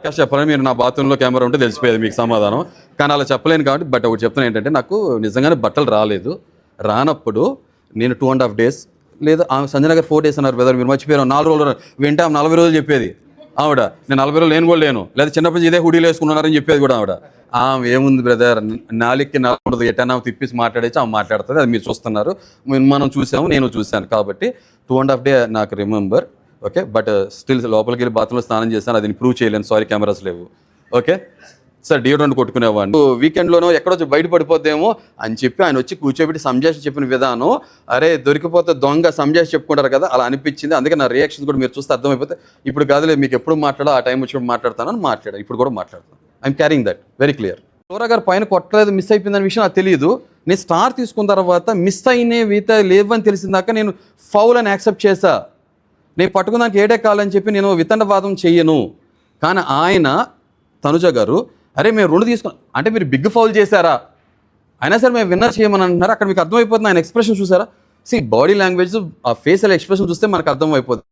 ప్రకాష్ చెప్పాలని మీరు నా బాత్రూంలో కెమెరా ఉంటే తెలిసిపోయేది మీకు సమాధానం. కానీ అలా చెప్పలేను కాబట్టి బట్ ఒకటి చెప్తాను ఏంటంటే నాకు నిజంగానే బట్టలు రాలేదు. రానప్పుడు నేను టూ అండ్ హాఫ్ డేస్ లేదా ఆమె సంజయ్ గారు ఫోర్ డేస్ అన్నారు బ్రదర్ మీరు మర్చిపోయారు. నాలుగు రోజులు వింటే ఆమె నలభై రోజులు చెప్పేది. ఆవిడ నేను నలభై రోజులు నేను కూడా లేను. లేదా చిన్నప్పటి నుంచి ఇదే హుడీలు వేసుకున్నారని చెప్పేది కూడా ఆవిడ. ఆమె ఏముంది బ్రదర్ నాలుగుకి నలభై ఎటన్నా తిప్పేసి మాట్లాడేసి ఆమె మాట్లాడుతుంది. అది మీరు చూస్తున్నారు. మనం చూసాము నేను చూశాను. కాబట్టి టూ అండ్ హాఫ్ డే నాకు రిమెంబర్ ఓకే? బట్ స్టిల్ లోపలికి వెళ్ళి బాత్రూంలో స్నానం చేశాను. అది ప్రూవ్ చేయలేను. సారీ కెమెరాస్ లేవు. ఓకే? సార్ డియోడ్రెంట్ కొట్టుకునేవాడిని. వీకెండ్లోనో ఎక్కడో బయట పడిపోద్దేమో అని చెప్పి ఆయన వచ్చి కూర్చోబెట్టి సంజాష్ చెప్పిన విధానం అరే దొరికిపోతే దొంగ సంజాష్ చెప్పుకుంటారు కదా అలా అనిపించింది. అందుకే నా రియాక్షన్స్ కూడా మీరు చూస్తే అర్థమైపోతే ఇప్పుడు కాదులే మీకు ఎప్పుడు మాట్లాడో ఆ టైం వచ్చినప్పుడు మాట్లాడతానని మాట్లాడాను ఇప్పుడు కూడా మాట్లాడతాను I'm carrying that very clear Flora గారు పైన కొట్టలేదు మిస్ అయిపోయిందనే విషయం నాకు తెలియదు నేను స్టార్ తీసుకున్న తర్వాత మిస్ అయినే వీత లేవని తెలిసిందాక నేను ఫౌల్ అని యాక్సెప్ట్ చేశాను నేను పట్టుకున్నాక ఏడే కాలని చెప్పి నేను వితండవాదం చెయ్యను. కానీ ఆయన తనుజ గారు అరే మేము రుణం తీసుకున్నాం. అంటే మీరు బిగ్ ఫౌల్ చేశారా? అయినా సరే మేము విన్నర్ చేయమని అంటున్నారు అక్కడ మీకు అర్థమైపోతుంది ఆయన ఎక్స్ప్రెషన్ చూసారా? సి బాడీ లాంగ్వేజ్ ఆ ఫేషియల్ ఎక్స్ప్రెషన్ చూస్తే మనకు అర్థమైపోతుంది.